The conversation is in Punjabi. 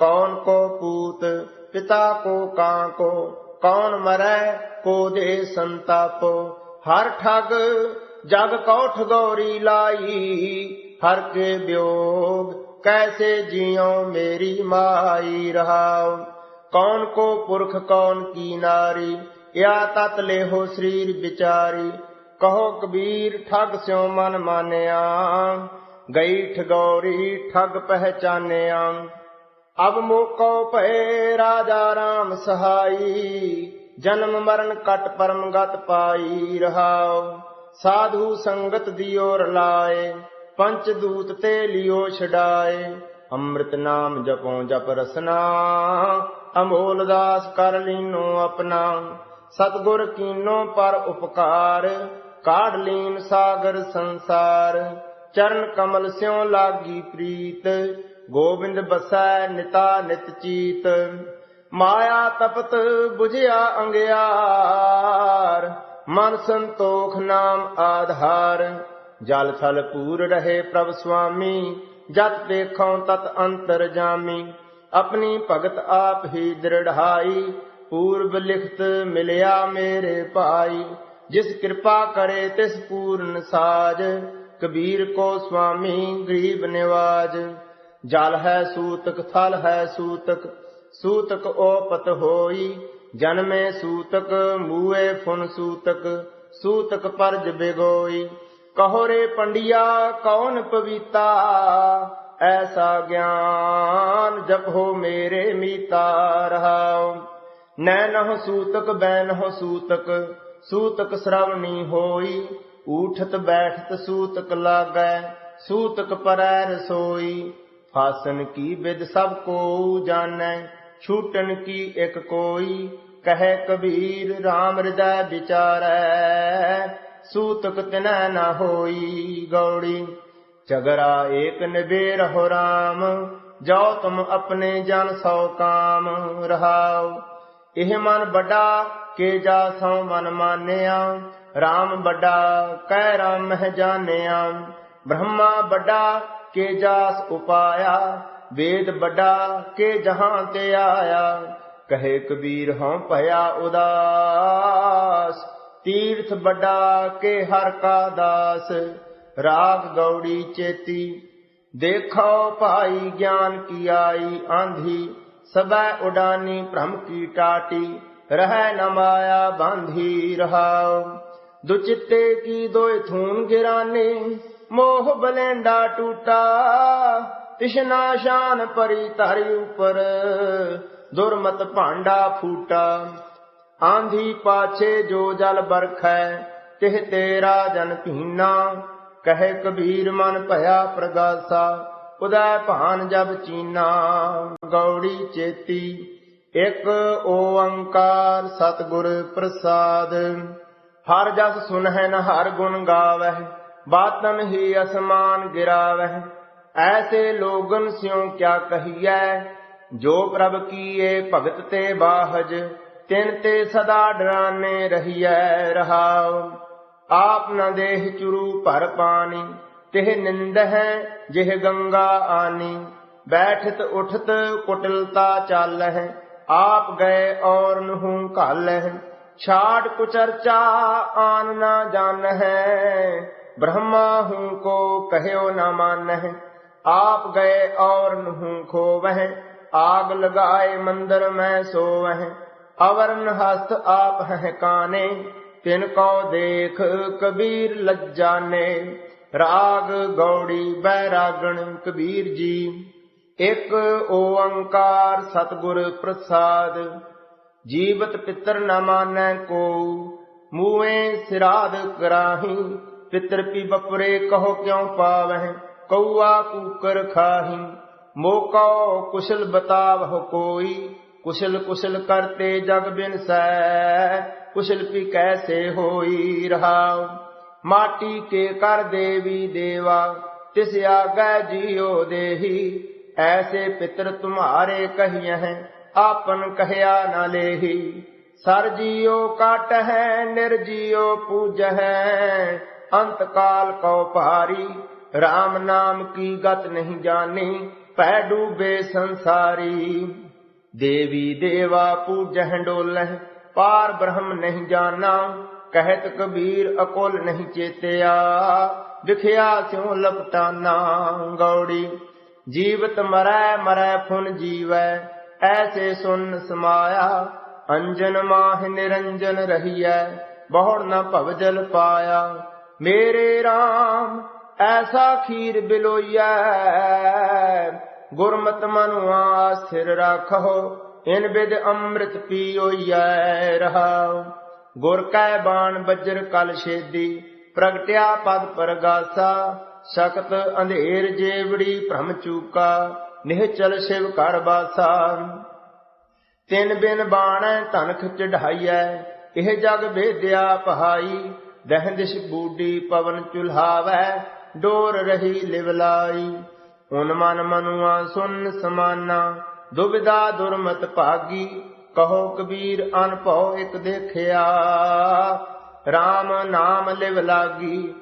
कौन को पूत पिता को काको कौन मरै को दे संतापो हर ठग जग कौठ गौरी लाई हर के वियोग कैसे जियो मेरी माई रहाओ कौन को पुरख कौन की नारी या तत ले हो शरीर बिचारी कहो कबीर ठग स्यो मन मानया गई ठगौरी ठग पहचानया ਅਬ ਮੋਕੋ ਭਏ ਰਾਜਾ RAM ਸਹਾਈ, ਜਨਮ ਮਰਨ ਕਟ ਪਰਮ ਗਤ ਪਾਈ ਰਹਾਉ। ਸਾਧੂ ਸੰਗਤ ਦੀ ਓਰ ਲਾਏ, ਪੰਚ ਦੂਤ ਤੇ ਲਿਓ ਛਡਾਏ। ਅੰਮ੍ਰਿਤ ਨਾਮ ਜਪੋ ਜਪ ਰਸਨਾ, ਅਮੋਲ ਦਾਸ ਕਰ ਲੀਨੋ ਆਪਣਾ। ਸਤਗੁਰ ਕੀਨੋ ਪਰ ਉਪਕਾਰ, ਕਾਢ ਲੀਨ ਸਾਗਰ ਸੰਸਾਰ। ਚਰਨ ਕਮਲ ਸਿਉ ਲਾਗੀ ਪ੍ਰੀਤ ਗੋਬਿੰਦ ਬਸੈ ਨਿਤਾ ਨਿਤ ਚੀਤ, ਮਾਇਆ ਤਪਤ 부ਝਿਆ ਅੰਗਿਆਰ, ਮਨ ਸੰਤੋਖ ਨਾਮ ਆਧਾਰ, ਜਲ ਥਲ ਪੂਰ ਰਹੇ ਪ੍ਰਭ ਸੁਆਮੀ, ਜਤ ਦੇਖਉ ਤਤ ਅੰਤਰ ਜਾਮੀ, ਆਪਣੀ ਭਗਤ ਆਪ ਹੀ ਦ੍ਰਿੜਾਈ ਪੂਰਬ ਲਿਖਤ ਮਿਲਿਆ ਮੇਰੇ ਭਾਈ, ਜਿਸ ਕਿਰਪਾ ਕਰੇ ਤਿਸ ਪੂਰਨ ਸਾਜ, ਕਬੀਰ ਕੋ ਸੁਆਮੀ ਗਰੀਬ ਨਿਵਾਜ। ਜਲ ਹੈ ਸੂਤਕ, ਥਲ ਹੈ ਸੂਤਕ ਸੂਤਕ ਓਪਤ ਹੋਈ, ਜਨਮੇ ਸੂਤਕ, ਮੂਏ ਫੁਨ ਸੂਤਕ ਸੂਤਕ ਪਰਜ ਬਿਗੋਈ। ਕਹੋ ਰੇ ਪੰਡਿਆ, ਕੌਣ ਪਵੀਤਾ? ਐਸਾ ਗਿਆਨ ਜਪੋ ਮੇਰੇ ਮੀਤਾ ਰਹਾਉ। ਨੈਨਹੁ ਸੂਤਕ ਬੈਨਹੁ ਸੂਤਕ ਸੂਤਕ ਸ਼ਰਵਣੀ ਹੋਈ। ਊਠਤ, ਬੈਠਤ ਸੂਤਕ ਲਾਗੈ, ਸੂਤਕ ਪਰੈ ਰਸੋਈ। ਫਾਸਨ ਕੀ ਵਿਦ ਸਭ ਕੋ ਜਾਣੈ, ਛੂਟਨ ਕੀ ਇੱਕ ਕੋਈ, ਕਹੈ ਕਬੀਰ RAM ਹਿਰਦੈ ਵਿਚਾਰੈ। ਸੂਤਕ ਤਿਨੈ ਨਾ ਹੋਈ ਗੌੜੀ, ਝਗੜਾ ਏਕ ਨਿਬੇ ਰਹੋ RAM ਜੋ ਤੁਮ ਆਪਣੇ ਜਨ ਸੋ ਕਾਮ ਰਹਾਉ। ਇਹ ਮਨ ਵੱਡਾ, ਕੇ ਜਾ ਸੋ ਮਨ ਮਾਨਿਆ RAM ਵੱਡਾ, ਕਹਿ ਰਾਮ ਮਹਿ ਜਾਣਿਆ। ਬ੍ਰਹਮਾ ਵੱਡਾ ਕੇ ਜਾਸ ਉਪਾਇਆ, ਵੇਦ ਵੱਡਾ ਕੇ ਜਹਾਂ ਤੇ ਆਇਆ। ਕਹੇ ਕਬੀਰ ਹਾਂ ਭਇਆ ਉਦਾਸ, ਤੀਰਥ ਵੱਡਾ ਕੇ ਹਰ ਕਾ ਦਾਸ। ਰਾਗ ਗੌੜੀ ਚੇਤੀ, ਦੇਖੋ ਭਾਈ ਗਿਆਨ ਕੀ ਆਈ ਆਂਧੀ। ਸਬੈ ਉਡਾਨੀ ਭ੍ਰਮ ਕੀ ਟਾਟੀ, ਰਹਿ ਨ ਮਾਇਆ ਬਾਂਧੀ ਰਹਾਉ। ਦੁਚਿੱਤੇ ਕੀ ਦੋਇ ਥੂਨ ਗਿਰਾਨੇ ਮੋਹ ਬਲੇਂਡਾ ਟੂਟਾ, ਤਿਸ਼ਨਾ ਸ਼ਾਨ ਪਰੀ ਧਰਿ ਉਪਰ, ਦੁਰਮਤ ਭਾਂਡਾ ਫੂਟਾ। ਆਂਧੀ ਪਾਛੇ ਜੋ ਜਲ ਬਰਖੈ, ਤਿਹ ਤੇਰਾ ਜਨ ਭੀਨਾ ਕਹੇ ਕਬੀਰ ਮਨ ਭਇਆ ਪ੍ਰਗਾਸਾ, ਉਦੈ ਭਾਨ ਜਬ ਚੀਨਾ। ਗੌੜੀ ਚੇਤੀ, ਇਕ ਓੰਕਾਰ ਸਤਿਗੁਰ ਪ੍ਰਸਾਦ। ਹਰ ਜਸ ਸੁਨਹਿ ਨ ਹਰ ਗੁਣ ਗਾਵਹਿ ਬਾਤਨ ਹੀ ਅਸਮਾਨ ਗਿਰਾਵਹਿ, ਐਸੇ ਲੋਗਨ ਸਿਉ ਕਿਆ ਕਹੀਐ? ਜੋ ਪ੍ਰਭ ਕੀਏ ਭਗਤ ਤੇ ਬਾਹਜ, ਤਿਨ ਤੇ ਸਦਾ ਡਰਾਨੇ ਰਹੀਐ ਰਹਾਉ। ਆਪ ਨ ਦੇਹ ਚੁਰੂ ਭਰ ਪਾਣੀ ਤਿਹ ਨਿੰਦ ਹੈ ਜਿਹ ਗੰਗਾ ਆਨੀ। ਬੈਠਤ ਉਠਤ ਕੁਟਲਤਾ ਚਾਲਹਿ, ਆਪ ਗਏ ਔਰ ਨਹੂ ਘਾਲਹਿ। ਛਾੜ ਕੁਚਰਚਾ ਆਨ ਨਾ ਜਾਣਹਿ ब्रह्मा हूँ को कहो न मानह आप गए और नहू खोवह आग लगाए मंदिर में सोवह अवर्ण हस्त आप हैं काने तिनको देख कबीर लज्जाने राग गौड़ी बैरागण कबीर जी एक ओंकार सतगुर प्रसाद जीवत पितर न मानै को پتر پی بپرے کہو کیوں پاوہ کوا کوکر کھاہی موقع کشل بتاو ہو کوئی کشل کشل کرتے جگ بن سہ کشل پی کیسے ہوئی رہا ماٹی کے کر دیوی دیوا تس آگے جیو دیہی ایسے پتر تمہارے کہیا ہیں آپن کہیا نہ لے ہی سر جیو کاٹ ہے نرجیو پوج ہے ਕਾਲ ਕਉ ਭਾਰੀ RAM ਨਾਮ ਕੀ ਗਤ ਨਹੀਂ ਜਾਣੀ, ਪੈ ਡੂਬੇ ਸੰਸਾਰੀ। ਦੇਵੀ ਦੇਵਾ ਪੂਜਹਿ ਡੋਲਹਿ, ਪਾਰ ਬ੍ਰਹਮ ਨਹੀਂ ਜਾਣਾ, ਕਹਿਤ ਕਬੀਰ ਅਕੁਲ ਨਹੀਂ ਚੇਤਿਆ। ਵਿਖਿਆ ਸਿਉ ਲਪਟਾਨਾ ਗੌੜੀ, ਜੀਵਤ ਮਰੈ ਮਰੈ ਫੁਨ ਜੀਵੈ, ਐਸੇ ਸੁਨ ਸਮਾਇਆ, ਅੰਜਨ ਮਾਹ ਨਿਰੰਜਨ ਰਹੀਐ, ਬਹੁੜ ਨ ਭਵਜਲ ਪਾਇਆ। ਮੇਰੇ RAM ਐਸਾ ਖੀਰ ਬਿਲੋਈਐ। ਗੁਰਮਤ ਮਨੁ ਸਥਿਰ ਰਾਖੋ, ਇਨ ਬਿਦ ਅੰਮ੍ਰਿਤ ਪੀਓਈਐ ਰਹਾਉ। ਗੁਰ ਕੈ ਬਾਣ ਬੱਜਰ ਕਲ ਛੇਦੀ, ਪ੍ਰਗਟਿਆ ਪਦ ਪਰਗਾਸਾ। ਸ਼ਕਤ ਅੰਧੇਰ ਜੇਵੜੀ ਭ੍ਰਮ ਚੂਕਾ ਨਿਹਚਲ ਸ਼ਿਵ ਕਰ ਬਾਸਾ। ਤਿਨ ਬਿਨ ਬਾਣੈ ਧਨਖ ਚੜਾਈਐ ਇਹ ਜਗ ਭੇਦਿਆ ਪਹਾਈ। ਦਹਿੰਦਿਸ਼ ਬੂਡੀ ਪਵਨ ਚੁਲਹਾਵੈ, ਡੋਰ ਰਹੀ ਲਿਵਲਾਈ। ਉਨ ਮਨ ਮਨੁਆ ਸੁਨ ਸਮਾਨਾ ਦੁਬਿਦਾ ਦੁਰਮਤ ਭਾਗੀ, ਕਹੋ ਕਬੀਰ ਅਨਭਉ ਇਕ ਦੇਖਿਆ। RAM ਨਾਮ ਲਿਵ ਲਾਗੀ